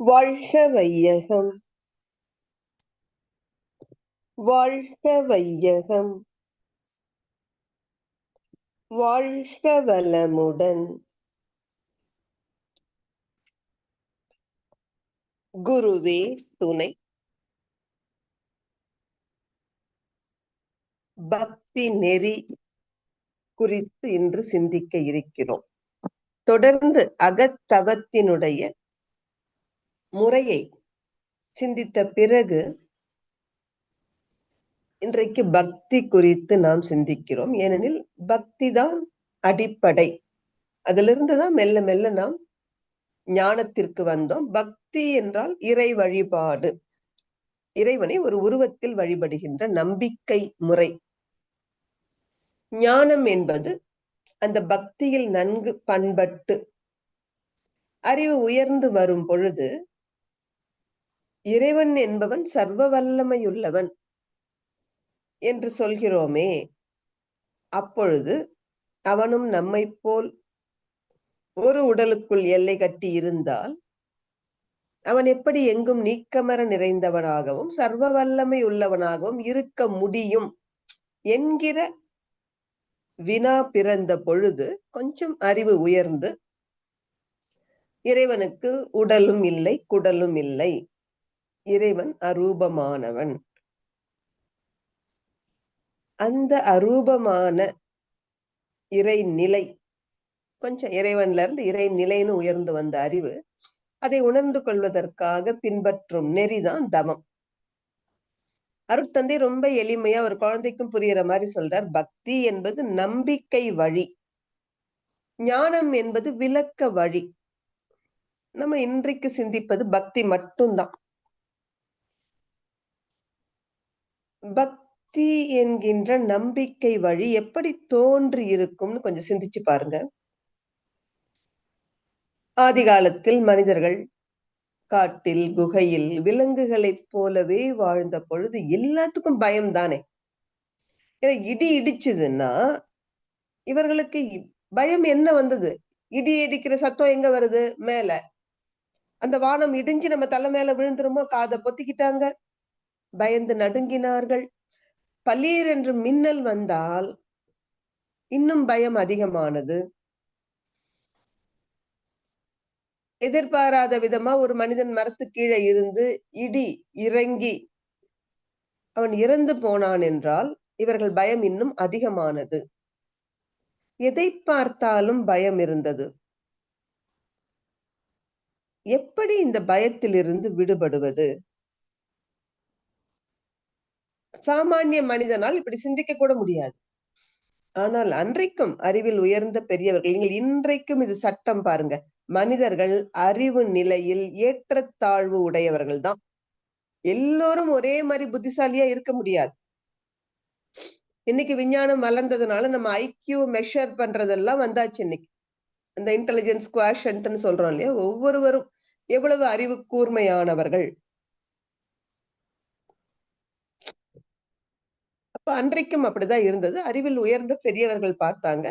வாழ்க வையகம் வாழ்க வையகம் வாழ்க வளமுடன் குருவே துணை. பக்தி நெறி குறித்து இன்று சிந்திக்க இருக்கிறோம். தொடர்ந்து அகத்தவத்தினுடைய முறையை சிந்தித்த பிறகு இன்றைக்கு பக்தி குறித்து நாம் சிந்திக்கிறோம். ஏனெனில் பக்தி தான் அடிப்படை. அதிலிருந்து தான் மெல்ல மெல்ல நாம் ஞானத்திற்கு வந்தோம். பக்தி என்றால் இறை வழிபாடு. இறைவனை ஒரு உருவத்தில் வழிபடுகின்ற நம்பிக்கை முறை. ஞானம் என்பது அந்த பக்தியில் நன்கு பண்பட்டு அறிவு உயர்ந்து வரும் பொழுது இறைவன் என்பவன் சர்வ வல்லமையுள்ளவன் என்று சொல்கிறோமே. அப்பொழுது அவனும் நம்மை போல் ஒரு உடலுக்குள் எல்லை கட்டி இருந்தால் அவன் எப்படி எங்கும் நீக்கமர நிறைந்தவனாகவும் சர்வ வல்லமை உள்ளவனாகவும் இருக்க முடியும் என்கிற வினா பிறந்த பொழுது கொஞ்சம் அறிவு உயர்ந்து இறைவனுக்கு உடலும் இல்லை குடலும் இல்லை. இறைவன் அரூபமானவன். அந்த அரூபமான இறை நிலை கொஞ்சம் இறைவன்ல இருந்து இறை நிலைன்னு உயர்ந்து வந்த அறிவு அதை உணர்ந்து கொள்வதற்காக பின்பற்றும் நெறிதான் தமம் அருட்தந்தை ரொம்ப எளிமையா ஒரு குழந்தைக்கும் புரியுற மாதிரி சொல்றார் பக்தி என்பது நம்பிக்கை வழி ஞானம் என்பது விளக்க வழி. நம்ம இன்றைக்கு சிந்திப்பது பக்தி மட்டும்தான். பக்தி என்கின்ற நம்பிக்கை வழி எப்படி தோன்றி இருக்கும்னு கொஞ்சம் சிந்திச்சு பாருங்க. ஆதி காலத்தில் மனிதர்கள் காட்டில் குகையில் விலங்குகளைப் போலவே வாழ்ந்த பொழுது எல்லாத்துக்கும் பயம் தானே. ஏன்னா இடி இடிச்சதுன்னா இவர்களுக்கு பயம் என்ன வந்தது? இடி இடிக்கிற சத்தம் எங்க வருது? மேல. அந்த வானம் இடிஞ்சு நம்ம தலை மேல விழுந்துருமோ? காதை பொத்திக்கிட்டாங்க. பயந்து நடுங்கினார்கள். பல்லீர் என்று மின்னல் வந்தால் இன்னும் பயம் அதிகமானது. எதிர்பாராத விதமா ஒரு மனிதன் மரத்து கீழே இருந்து இடி இறங்கி அவன் இறந்து போனான் என்றால் இவர்கள் பயம் இன்னும் அதிகமானது. எதை பார்த்தாலும் பயம் இருந்தது. எப்படி இந்த பயத்திலிருந்து விடுபடுவது? சாமானிய மனிதனால் இப்படி சிந்திக்க கூட முடியாது. ஆனால் அன்றைக்கும் அறிவில் உயர்ந்த பெரியவர்கள் நீங்கள் இன்றைக்கும் இது சட்டம் பாருங்க. மனிதர்கள் அறிவு நிலையில் ஏற்றத்தாழ்வு உடையவர்கள் தான். எல்லோரும் ஒரே மாதிரி புத்திசாலியா இருக்க முடியாது. இன்னைக்கு விஞ்ஞானம் வளர்ந்ததுனால நம்ம ஐக்கியூ மெஷர் பண்றதெல்லாம் வந்தாச்சு இன்னைக்கு. இந்த இன்டெலிஜென்ஸ் குவாஷன்ட்னு சொல்றோம் இல்லையா? ஒவ்வொருவரும் எவ்வளவு அறிவு கூர்மையானவர்கள் இப்ப அன்றைக்கும் அப்படிதான் இருந்தது. அறிவில் உயர்ந்த பெரியவர்கள் பார்த்தாங்க.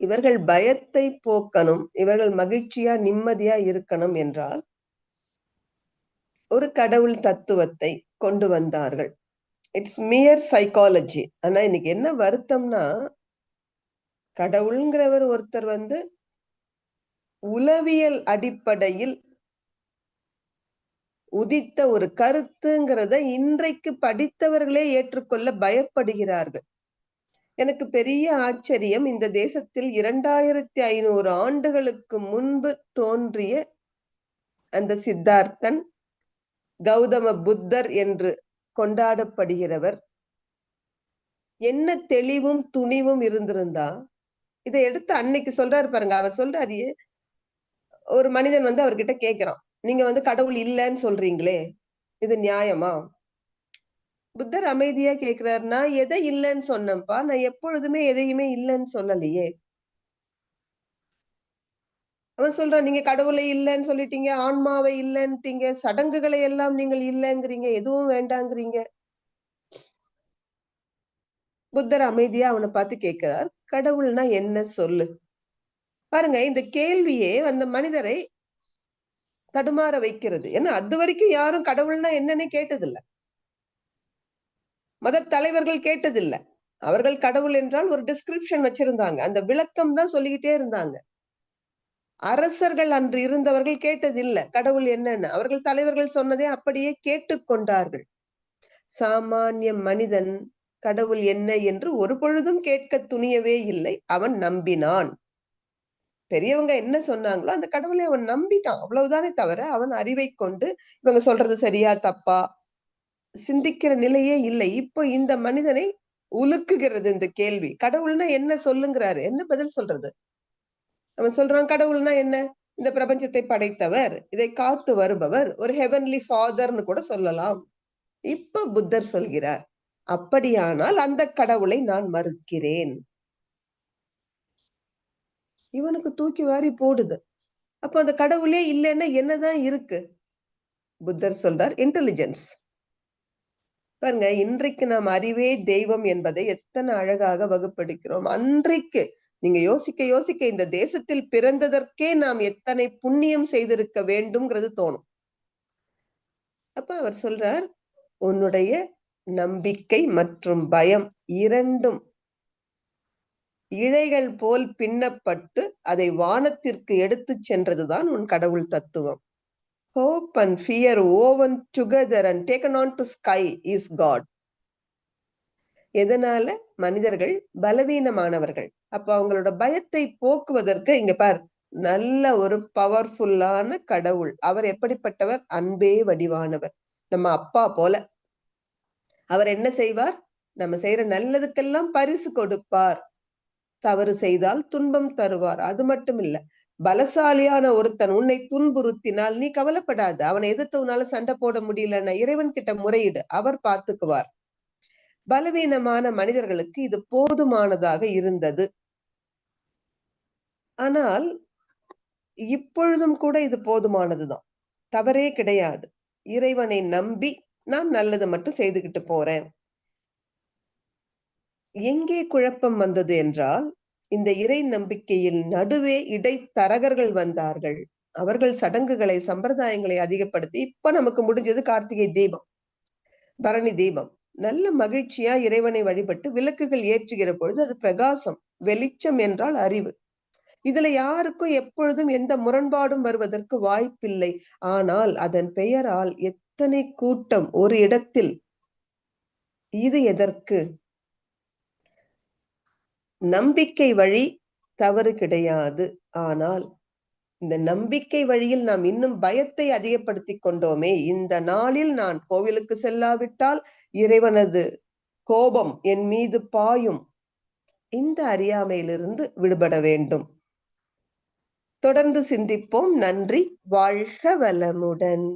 இவர்கள் பயத்தை போக்கணும் இவர்கள் மகிழ்ச்சியா நிம்மதியா இருக்கணும் என்றால் ஒரு கடவுள் தத்துவத்தை கொண்டு வந்தார்கள். இட்ஸ் மியர் சைக்காலஜி ஆனா இன்னைக்கு என்ன வருத்தம்னா கடவுள்ங்கிறவர் ஒருத்தர் வந்து உளவியல் அடிப்படையில் உதித்த ஒரு கருத்துங்கிறத இன்றைக்கு படித்தவர்களே ஏற்றுக்கொள்ள பயப்படுகிறார்கள். எனக்கு பெரிய ஆச்சரியம் இந்த தேசத்தில் இரண்டாயிரத்தி ஐநூறு ஆண்டுகளுக்கு முன்பு தோன்றிய அந்த சித்தார்த்தன் கௌதம புத்தர் என்று கொண்டாடப்படுகிறவர் என்ன தெளிவும் துணிவும் இருந்திருந்தா? இதை எடுத்து அன்னைக்கு சொல்றாரு பாருங்க அவர் சொல்றாரு ஒரு மனிதன் வந்து அவர்கிட்ட கேக்குறான் நீங்க வந்து கடவுள் இல்லைன்னு சொல்றீங்களே இது நியாயமா? புத்தர் அமைதியா கேக்குறாருன்னா நான் எதை இல்லைன்னு சொன்னேன்ப்பா நான் எப்பொழுதுமே எதையுமே இல்லைன்னு சொல்லலையே. அவன் சொல்றான் நீங்க கடவுளை இல்லைன்னு சொல்லிட்டீங்க ஆன்மாவை இல்லைன்ட்டீங்க சடங்குகளை எல்லாம் நீங்கள் இல்லைங்கிறீங்க எதுவும் வேண்டாங்கிறீங்க. புத்தர் அமைதியா அவனை பார்த்து கேட்கிறார் கடவுள்னா என்ன சொல்லு? பாருங்க இந்த கேள்வியே அந்த மனிதரை தடுமாற வைக்கிறது. ஏன்னா அது வரைக்கும் யாரும் கடவுள்னா என்னன்னு கேட்டதில்லை. மத தலைவர்கள் கேட்டதில்லை. அவர்கள் கடவுள் என்றால் ஒரு டிஸ்கிரிப்ஷன் வச்சிருந்தாங்க. அந்த விளக்கம் தான் சொல்லிக்கிட்டே இருந்தாங்க. அரசர்கள் அன்று இருந்தவர்கள் கேட்டதில்லை. கடவுள் என்னன்னு. அவர்கள் தலைவர்கள் சொன்னதை அப்படியே கேட்டுக்கொண்டார்கள் சாமானிய மனிதன் கடவுள் என்ன என்று ஒரு பொழுதும் கேட்க துணியவே இல்லை. அவன் நம்பினான். பெரியவங்க என்ன சொன்னாங்களோ அந்த கடவுளை அவன் நம்பிட்டான். அவ்வளவுதானே தவிர அவன் அறிவை கொண்டு இவங்க சொல்றது சரியா தப்பா சிந்திக்கிற நிலையே இல்லை. இப்போ இந்த மனிதனை உலுக்குகிறது இந்த கேள்வி. கடவுள்னா என்ன சொல்லுங்கிறாரு? என்ன பதில் சொல்றது? அவன் சொல்றான் கடவுள்னா என்ன? இந்த பிரபஞ்சத்தை படைத்தவர் இதை காத்து வருபவர் ஒரு ஹெவன்லி ஃபாதர்னு கூட சொல்லலாம். இப்ப புத்தர் சொல்கிறார் அப்படியானால் அந்த கடவுளை நான் மறுக்கிறேன். இவனுக்கு தூக்கி வாரி போடுது. அப்ப அந்த கடவுளே இல்லைன்னா என்னதான் இருக்கு? புத்தர் சொல்றார் இன்டெலிஜென்ஸ் பாருங்க இன்றைக்கு நாம் அறிவே தெய்வம் என்பதை எத்தனை அழகாக வகுப்படுகிறோம் அன்றைக்கு நீங்க யோசிக்க யோசிக்க இந்த தேசத்தில் பிறந்ததற்கே நாம் எத்தனை புண்ணியம் செய்திருக்க வேண்டும்ங்கிறது தோணும். அப்ப அவர் சொல்றார் உன்னுடைய நம்பிக்கை மற்றும் பயம் இரண்டும் இழைகள் போல் பின்னப்பட்டு அதை வானத்திற்கு எடுத்து சென்றதுதான் உன் கடவுள் தத்துவம். Hope and fear woven together and taken on to sky is God எதனால? மனிதர்கள் பலவீனமானவர்கள். அப்ப அவங்களோட பயத்தை போக்குவதற்கு இங்க பார் நல்ல ஒரு பவர்ஃபுல்லான கடவுள். அவர் எப்படிப்பட்டவர்? அன்பே வடிவானவர். நம்ம அப்பா போல. அவர் என்ன செய்வார்? நம்ம செய்யற நல்லதுக்கெல்லாம் பரிசு கொடுப்பார். தவறு செய்தால் துன்பம் தருவார். அது மட்டும் இல்ல பலசாலியான ஒருத்தன் உன்னை துன்புறுத்தினால் நீ கவலைப்படாது. அவனை எதிர்த்தவனால சண்டை போட முடியலன்னா இறைவன் கிட்ட முறையிடு. அவர் பார்த்துக்குவார். பலவீனமான மனிதர்களுக்கு இது போதுமானதாக இருந்தது. ஆனால் இப்பொழுதும் கூட இது போதுமானதுதான். தவறே கிடையாது. இறைவனை நம்பி நான் நல்லது மட்டும் செய்துகிட்டு போறேன். எங்கே குழப்பம் வந்தது என்றால் இந்த இறை நம்பிக்கையில் நடுவே இடைத்தரகர்கள் வந்தார்கள். அவர்கள் சடங்குகளை சம்பிரதாயங்களை அதிகப்படுத்தி இப்ப நமக்கு முடிஞ்சது கார்த்திகை தீபம் பரணி தீபம். நல்ல மகிழ்ச்சியா இறைவனை வழிபட்டு விளக்குகள் ஏற்றுகிற பொழுது அது பிரகாசம் வெளிச்சம் என்றால் அறிவு. இதுல யாருக்கும் எப்பொழுதும் எந்த முரண்பாடும் வருவதற்கு வாய்ப்பில்லை. ஆனால் அதன் பெயரால் எத்தனை கூட்டம் ஒரு இடத்தில் இது எதற்கு? நம்பிக்கை வழி தவறு கிடையாது. ஆனால் இந்த நம்பிக்கை வழியில் நாம் இன்னும் பயத்தை அதிகப்படுத்தி கொண்டோமே. இந்த நாளில் நான் கோவிலுக்கு செல்லாவிட்டால் இறைவனது கோபம் என் மீது பாயும். இந்த அறியாமையிலிருந்து விடுபட வேண்டும். தொடர்ந்து சிந்திப்போம். நன்றி. வாழ்க வளமுடன்.